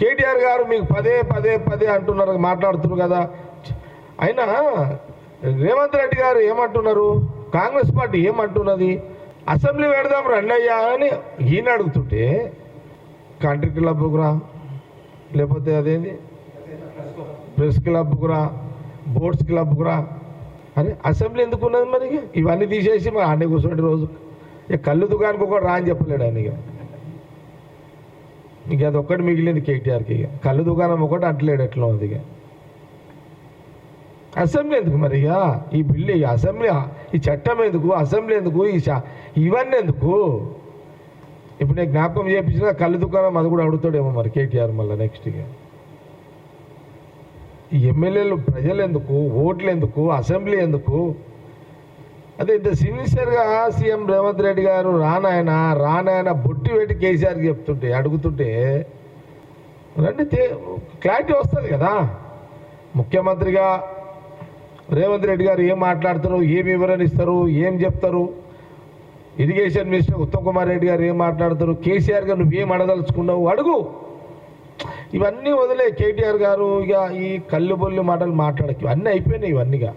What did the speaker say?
కేటీఆర్ గారు మీకు పదే పదే పదే అంటున్నారు మాట్లాడుతున్నారు కదా. అయినా రేవంత్ రెడ్డి గారు ఏమంటున్నారు? కాంగ్రెస్ పార్టీ ఏమంటున్నది? అసెంబ్లీ పెడదాం రండయ్యా అని ఈయన అడుగుతుంటే కంట్రీ క్లబ్కు రా. లేకపోతే అదేంది? ప్రెస్ క్లబ్కు రా బోర్డ్స్ క్లబ్కు రా. అరే అసెంబ్లీ ఎందుకు ఉన్నది మరి? ఇవన్నీ తీసేసి మరి అన్నీ కూర్చోండి రోజు. ఇక కళ్ళు దుకాణకు కూడా రా అని చెప్పలేడు ఆయన ఇక అది ఒక్కటి మిగిలింది కేటీఆర్కి ఇక. కళ్ళు దుకాణం ఒకటి అంటలేడు ఎట్లా ఉంది ఇక. అసెంబ్లీ ఎందుకు మరి ఇక? ఈ బిల్లు ఈ అసెంబ్లీ ఈ చట్టం ఎందుకు? అసెంబ్లీ ఎందుకు? ఈ చ- ఇవన్నీ ఎందుకు? ఇప్పుడు నేను జ్ఞాపకం చేయించిన కళ్ళు దుకాణం అది కూడా అడుగుతాడేమో మరి కేటీఆర్ మళ్ళీ నెక్స్ట్ ఇక. ఈ ఎమ్మెల్యేలు ప్రజలు ఎందుకు? ఓట్లు ఎందుకు? అసెంబ్లీ ఎందుకు? అదే ఇంత సిన్సియర్గా సీఎం రేవంత్ రెడ్డి గారు రానాయన రానాయన బొట్టి పెట్టి కేసీఆర్కి చెప్తుంటే అడుగుతుంటే రండి క్లారిటీ వస్తుంది కదా. ముఖ్యమంత్రిగా రేవంత్ రెడ్డి గారు ఏం మాట్లాడతారు ఏం వివరణ ఇస్తారు ఏం చెప్తారు? ఇరిగేషన్ మినిస్టర్ ఉత్తమ్ కుమార్ రెడ్డి గారు ఏం మాట్లాడతారు కేసీఆర్ గారు నువ్వేం అడదలుచుకున్నావు? అడుగు. ఇవన్నీ వదిలే కేటీఆర్ గారు ఇక ఈ కళ్ళు బొల్లి మాటలు మాట్లాడకు. ఇవన్నీ అయిపోయినాయి ఇవన్నీగా.